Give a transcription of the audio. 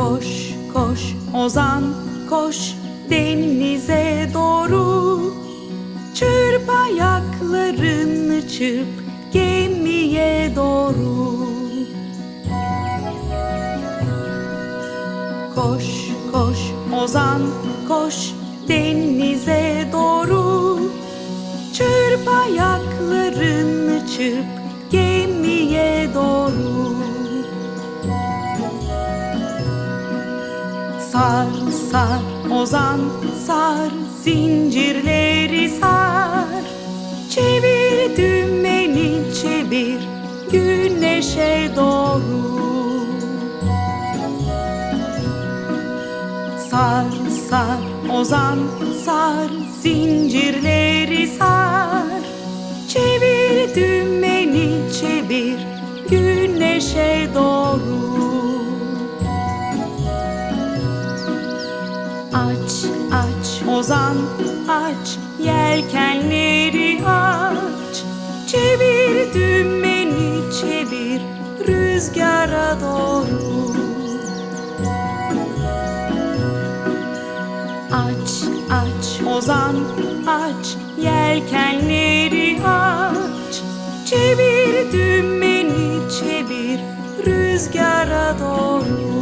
Koş koş Ozan koş denize doğru. Çırp ayaklarını çırp gemiye doğru. Koş koş Ozan koş denize doğru. Çırp ayaklarını çırp Sar sar Ozan sar zincirleri sar. Çevir dümeni çevir güneşe doğru. Sar sar Ozan sar zincirleri sar. Çevir dümeni çevir güneşe doğru Aç aç. Ozan aç. Yelkenleri aç. Çevir dümeni çevir. Rüzgara doğru. Aç aç. Ozan aç. Yelkenleri aç. Çevir dümeni çevir. Rüzgara doğru